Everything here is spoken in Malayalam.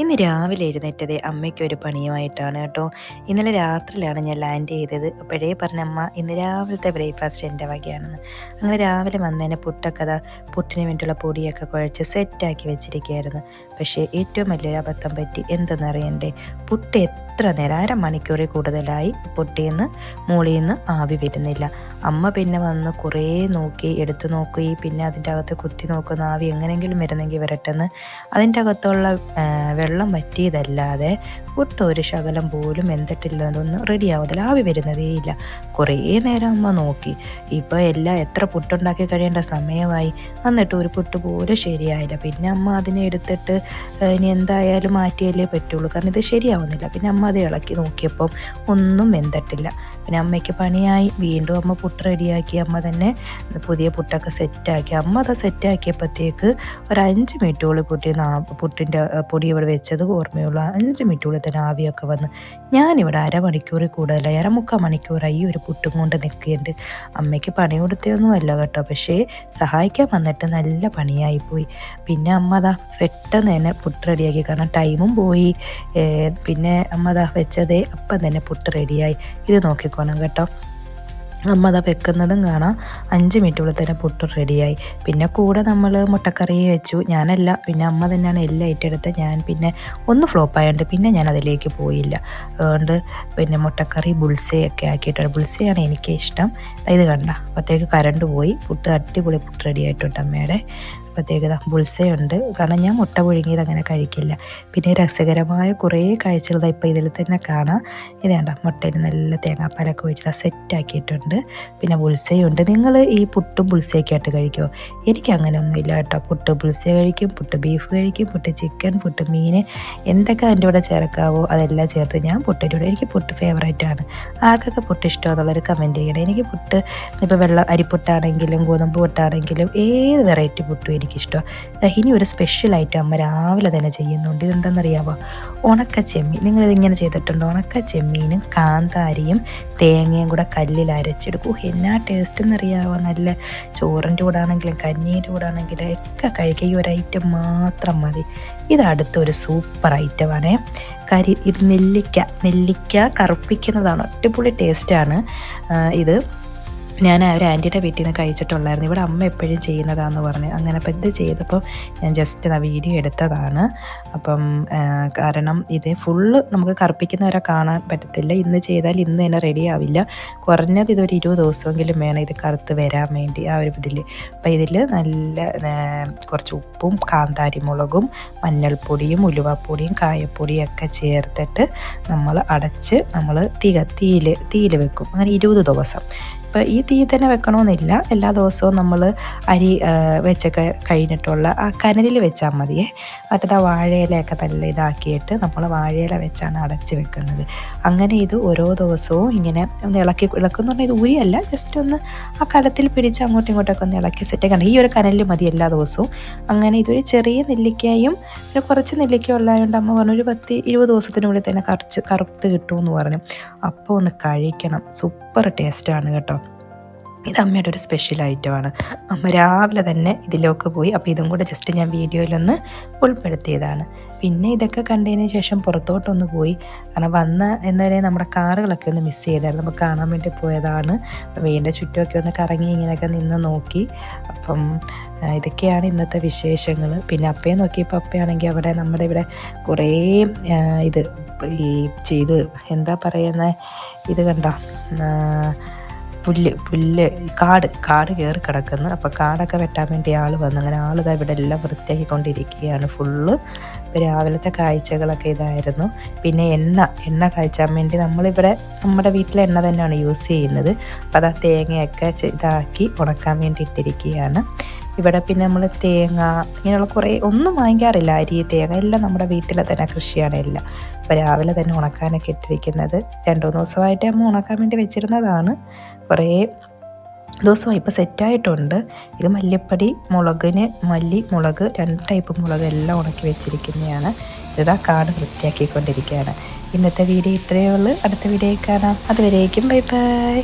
ഇന്ന് രാവിലെ എഴുന്നേറ്റത് അമ്മയ്ക്ക് ഒരു പണിയുമായിട്ടാണ് കേട്ടോ. ഇന്നലെ രാത്രിയിലാണ് ഞാൻ ലാൻഡ് ചെയ്തത്. അപ്പോഴേ പറഞ്ഞ അമ്മ ഇന്ന് രാവിലത്തെ ബ്രേക്ക്ഫാസ്റ്റ് എന്റെ വകയാണെന്ന്. അങ്ങനെ രാവിലെ വന്നതിന് പുട്ടൊക്കെ അതാ പുട്ടിന് വേണ്ടിയുള്ള പൊടിയൊക്കെ കുഴച്ച് സെറ്റാക്കി വെച്ചിരിക്കുകയായിരുന്നു. പക്ഷേ ഏറ്റവും വലിയൊരു അബദ്ധം പറ്റി എന്തെന്നറിയണ്ടേ പുട്ട് എത്ര നേരം അര അരമണിക്കൂറിൽ കൂടുതലായി പൊട്ടിയെന്ന് മൂളിയിൽ നിന്ന് ആവി വരുന്നില്ല. അമ്മ പിന്നെ വന്ന് കുറേ നോക്കി എടുത്തു നോക്കി പിന്നെ അതിന്റെ അകത്ത് കുത്തി നോക്കുന്ന ആവി എങ്ങനെയെങ്കിലും വരുന്നെങ്കിൽ വരട്ടെന്ന്. അതിന്റെ അകത്തുള്ള വെള്ളം വറ്റിയതല്ലാതെ ഒട്ടും ഒരു ശകലം പോലും എന്തിട്ടില്ലതൊന്നും റെഡി ആവത്തില്ല ആവി വരുന്നതേയില്ല കുറേ നേരം അമ്മ നോക്കി. ഇപ്പോൾ എല്ലാം എത്ര പുട്ടുണ്ടാക്കി കഴിയേണ്ട സമയമായി. എന്നിട്ട് ഒരു പുട്ട് പോലും ശരിയായില്ല. പിന്നെ അമ്മ അതിനെ എടുത്തിട്ട് ഇനി എന്തായാലും മാറ്റിയല്ലേ പറ്റുള്ളൂ. കാരണം ഇത് ശരിയാവുന്നില്ല. പിന്നെ അമ്മ അത് ഇളക്കി നോക്കിയപ്പം ഒന്നും എന്തിട്ടില്ല പിന്നെ അമ്മയ്ക്ക് പണിയായി. വീണ്ടും അമ്മ പുട്ട് റെഡിയാക്കി. അമ്മ തന്നെ പുതിയ പുട്ടൊക്കെ സെറ്റാക്കി അമ്മ അത് സെറ്റാക്കിയപ്പോഴത്തേക്ക് ഒരു അഞ്ച് മിനിറ്റോളം പുട്ടി പുട്ടിന്റെ പൊടി ഇവിടെ വെച്ചത് ഓർമ്മയുള്ള. അഞ്ച് മിനിറ്റുള്ളിൽ തന്നെ ആവിയൊക്കെ വന്ന് ഞാനിവിടെ അരമണിക്കൂറിൽ കൂടുതലായി അരമുക്കാൽ മണിക്കൂറായി ഒരു പുട്ടും കൊണ്ട് നിൽക്കുന്നുണ്ട് അമ്മയ്ക്ക് പണി കൊടുത്തതൊന്നുമല്ല കേട്ടോ പക്ഷേ സഹായിക്കാൻ വന്നിട്ട് നല്ല പണിയായിപ്പോയി പിന്നെ അമ്മ അതാ പെട്ടെന്ന് തന്നെ പുട്ട് റെഡിയാക്കി കാരണം ടൈമും പോയി. പിന്നെ അമ്മ അതാ വെച്ചതേ അപ്പം തന്നെ പുട്ട് റെഡിയായി. ഇത് നോക്കിക്കോണം കേട്ടോ. അമ്മ അതാ വെക്കുന്നതും കാണാം. അഞ്ച് മിനിറ്റുള്ളിൽ തന്നെ പുട്ട് റെഡിയായി പിന്നെ കൂടെ നമ്മൾ മുട്ടക്കറി വെച്ചു. ഞാനല്ല പിന്നെ അമ്മ തന്നെയാണ് എല്ലാം ഏറ്റെടുത്ത്. ഞാൻ പിന്നെ ഒന്ന് ഫ്ലോപ്പ് ആയതുകൊണ്ട് പിന്നെ ഞാൻ അതിലേക്ക് പോയില്ല. അതുകൊണ്ട് പിന്നെ മുട്ടക്കറി ബുൾസയൊക്കെ ആക്കിയിട്ടുണ്ട്. ബുൾസയാണ് എനിക്ക് ഇഷ്ടം. ഇത് കണ്ട അപ്പോഴത്തേക്ക് കരണ്ട് പോയി. പുട്ട് അടിപൊളി പുട്ട് റെഡി ആയിട്ടുണ്ട് അമ്മയുടെ. പ്രത്യേകത ബുൾസയുണ്ട് കാരണം ഞാൻ മുട്ട പുഴുങ്ങിയത് അങ്ങനെ കഴിക്കില്ല. പിന്നെ രസകരമായ കുറേ കാഴ്ചകൾ ഇപ്പോൾ ഇതിൽ തന്നെ കാണാം. ഇതേണ്ട മുട്ടയിൽ നല്ല തേങ്ങാപ്പാലൊക്കെ ഒഴിച്ച് സെറ്റാക്കിയിട്ടുണ്ട് പിന്നെ പുൽസയുണ്ട് നിങ്ങൾ ഈ പുട്ടും പുൽസയൊക്കെ ആയിട്ട് കഴിക്കുമോ എനിക്ക് അങ്ങനെയൊന്നുമില്ല കേട്ടോ. പുട്ട് പുൽസ കഴിക്കും പുട്ട് ബീഫ് കഴിക്കും പുട്ട് ചിക്കൻ പുട്ട് മീൻ എന്തൊക്കെ അതിന്റെ കൂടെ ചേർക്കാവോ അതെല്ലാം ചേർത്ത് ഞാൻ പുട്ടിന്റെ കൂടെ എനിക്ക് പുട്ട് ഫേവറേറ്റ് ആണ്. ആർക്കൊക്കെ പുട്ട് ഇഷ്ടമെന്നുള്ളൊരു കമന്റ് ചെയ്യണം. എനിക്ക് പുട്ട് ഇപ്പോൾ വെള്ള അരിപ്പുട്ടാണെങ്കിലും ഗോതമ്പ് പുട്ടാണെങ്കിലും ഏത് വെറൈറ്റി പുട്ടും എനിക്കിഷ്ടമാണ്. ഇനി ഒരു സ്പെഷ്യൽ ഐറ്റം അമ്മ രാവിലെ തന്നെ ചെയ്യുന്നുണ്ട്. ഇതെന്താണെന്നറിയാമോ ഉണക്ക ചെമ്മീൻ. നിങ്ങളിതിങ്ങനെ ചെയ്തിട്ടുണ്ടോ? ഉണക്ക ചെമ്മീനും കാന്താരിയും തേങ്ങയും കൂടെ കല്ലിൽ അരച്ചെടുക്കും. എന്നാ ടേസ്റ്റ് എന്നറിയാവോ? നല്ല ചോറിന്റെ കൂടെ ആണെങ്കിലും കഞ്ഞീന്റെ കൂടെ ആണെങ്കിലും ഒക്കെ കഴിക്കുക ഈ ഒരു ഐറ്റം മാത്രം മതി. ഇത് അടുത്തൊരു സൂപ്പർ ഐറ്റമാണേ കരി ഇത് നെല്ലിക്ക നെല്ലിക്ക കറുപ്പിക്കുന്നതാണ്. ഒറ്റപ്പുള്ളി ടേസ്റ്റാണ് ഇത് ഞാൻ ആ ഒരു ആന്റിയുടെ വീട്ടിൽ നിന്ന് കഴിച്ചിട്ടുള്ളായിരുന്നു ഇവിടെ അമ്മ എപ്പോഴും ചെയ്യുന്നതാന്ന് പറഞ്ഞ്. അങ്ങനെ അപ്പം ഇത് ചെയ്തപ്പോൾ ഞാൻ ജസ്റ്റ് ആ വീഡിയോ എടുത്തതാണ്. അപ്പം കാരണം ഇത് ഫുള്ള് നമുക്ക് കറുപ്പിക്കുന്നവരെ കാണാൻ പറ്റത്തില്ല. ഇന്ന് ചെയ്താൽ ഇന്ന് തന്നെ റെഡി ആവില്ല. കുറഞ്ഞത് ഇതൊരു ഇരുപത് ദിവസമെങ്കിലും വേണം ഇത് കറുത്ത് വരാൻ വേണ്ടി ആ ഒരു ഇതിൽ. അപ്പം ഇതിൽ നല്ല കുറച്ച് ഉപ്പും കാന്താരി മുളകും മഞ്ഞൾപ്പൊടിയും ഉലുവപ്പൊടിയും കായപ്പൊടിയും ഒക്കെ ചേർത്തിട്ട് നമ്മൾ അടച്ച് നമ്മൾ തീ തീയിൽ തീയിൽ വെക്കും. അങ്ങനെ ഇരുപത് ദിവസം. ഇപ്പം ഈ തീ തന്നെ വെക്കണമെന്നില്ല എല്ലാ ദിവസവും നമ്മൾ അരി വെച്ചൊക്കെ കഴിഞ്ഞിട്ടുള്ള ആ കനലിൽ വെച്ചാൽ മതിയേ. മറ്റേത് ആ വാഴയിലയൊക്കെ നല്ല ഇതാക്കിയിട്ട് നമ്മൾ വാഴയില വെച്ചാണ് അടച്ച് വെക്കുന്നത്. അങ്ങനെ ഇത് ഓരോ ദിവസവും ഇങ്ങനെ ഒന്ന് ഇളക്കി ഇളക്കുന്ന പറഞ്ഞാൽ ഇത് ഉരിയല്ല. ജസ്റ്റ് ഒന്ന് ആ കലത്തിൽ പിടിച്ച് അങ്ങോട്ടും ഇങ്ങോട്ടൊക്കെ ഒന്ന് ഇളക്കി സെറ്റ് ആക്കണം ഈ ഒരു കനലിൽ മതി എല്ലാ ദിവസവും. അങ്ങനെ ഇതൊരു ചെറിയ നെല്ലിക്കായും പിന്നെ കുറച്ച് നെല്ലിക്ക ഉള്ളതുകൊണ്ട് അമ്മ പറഞ്ഞു ഒരു പത്ത് ഇരുപത് ദിവസത്തിനുള്ളിൽ തന്നെ കറച്ച് കറുത്ത് കിട്ടുമെന്ന് പറഞ്ഞു. അപ്പോൾ ഒന്ന് കഴിക്കണം. സൂപ്പർ ടേസ്റ്റാണ് കേട്ടോ. ഇത് അമ്മയുടെ ഒരു സ്പെഷ്യൽ ഐറ്റമാണ് അമ്മ രാവിലെ തന്നെ ഇതിലേക്ക് പോയി. അപ്പോൾ ഇതും കൂടെ ജസ്റ്റ് ഞാൻ വീഡിയോയിലൊന്ന് ഉൾപ്പെടുത്തിയതാണ്. പിന്നെ ഇതൊക്കെ കണ്ടതിന് ശേഷം പുറത്തോട്ടൊന്ന് പോയി. കാരണം വന്ന എന്നവരെ നമ്മുടെ കാറുകളൊക്കെ ഒന്ന് മിസ് ചെയ്തായിരുന്നു. നമുക്ക് കാണാൻ വേണ്ടി പോയതാണ്. വീടിന്റെ ചുറ്റുമൊക്കെ ഒന്ന് കറങ്ങി ഇങ്ങനെയൊക്കെ നിന്ന് നോക്കി. അപ്പം ഇതൊക്കെയാണ് ഇന്നത്തെ വിശേഷങ്ങൾ പിന്നെ അപ്പയെ നോക്കിയപ്പോൾ അപ്പയാണെങ്കിൽ അവിടെ നമ്മുടെ ഇവിടെ കുറേ ഇത് ഈ ചെയ്ത് എന്താ പറയുന്നത് ഇത് കണ്ട? പുല്ല് പുല്ല് കാട് കാട് കയറി കിടക്കുന്നു. അപ്പോൾ കാടൊക്കെ വെട്ടാൻ വേണ്ടി ആൾ വന്നു. അങ്ങനെ ആൾ ഇവിടെ എല്ലാം വൃത്തിയാക്കിക്കൊണ്ടിരിക്കുകയാണ് ഫുള്ള്. രാവിലത്തെ കാഴ്ചകളൊക്കെ ഇതായിരുന്നു. പിന്നെ എണ്ണ എണ്ണ കാഴ്ചാൻ വേണ്ടി നമ്മളിവിടെ നമ്മുടെ വീട്ടിലെ എണ്ണ തന്നെയാണ് യൂസ് ചെയ്യുന്നത്. അപ്പോൾ അത് ആ തേങ്ങയൊക്കെ ഇതാക്കി ഉണക്കാൻ വേണ്ടി ഇട്ടിരിക്കുകയാണ്. ഇവിടെ പിന്നെ നമ്മൾ തേങ്ങ ഇങ്ങനെയുള്ള കുറേ ഒന്നും വാങ്ങിക്കാറില്ല. അരി തേങ്ങ എല്ലാം നമ്മുടെ വീട്ടിലെ തന്നെ കൃഷിയാണ് എല്ലാം. അപ്പോൾ രാവിലെ തന്നെ ഉണക്കാനൊക്കെ ഇട്ടിരിക്കുന്നത്. രണ്ടു മൂന്ന് ദിവസമായിട്ട് നമ്മൾ ഉണക്കാൻ വേണ്ടി വെച്ചിരുന്നതാണ്. കുറേ ദിവസമായി ഇപ്പോൾ സെറ്റായിട്ടുണ്ട് ഇത് മല്ലിപ്പൊടി മുളകിന് മല്ലി മുളക് രണ്ട് ടൈപ്പ് മുളക് എല്ലാം ഉണക്കി വെച്ചിരിക്കുന്നതാണ്. ഇതാ കാട് വൃത്തിയാക്കിക്കൊണ്ടിരിക്കുകയാണ്. ഇന്നത്തെ വീഡിയോ ഇത്രയേ ഉള്ളൂ. അടുത്ത വീഡിയോ കാണാം. അതുവരേക്കും ബൈ ബൈ.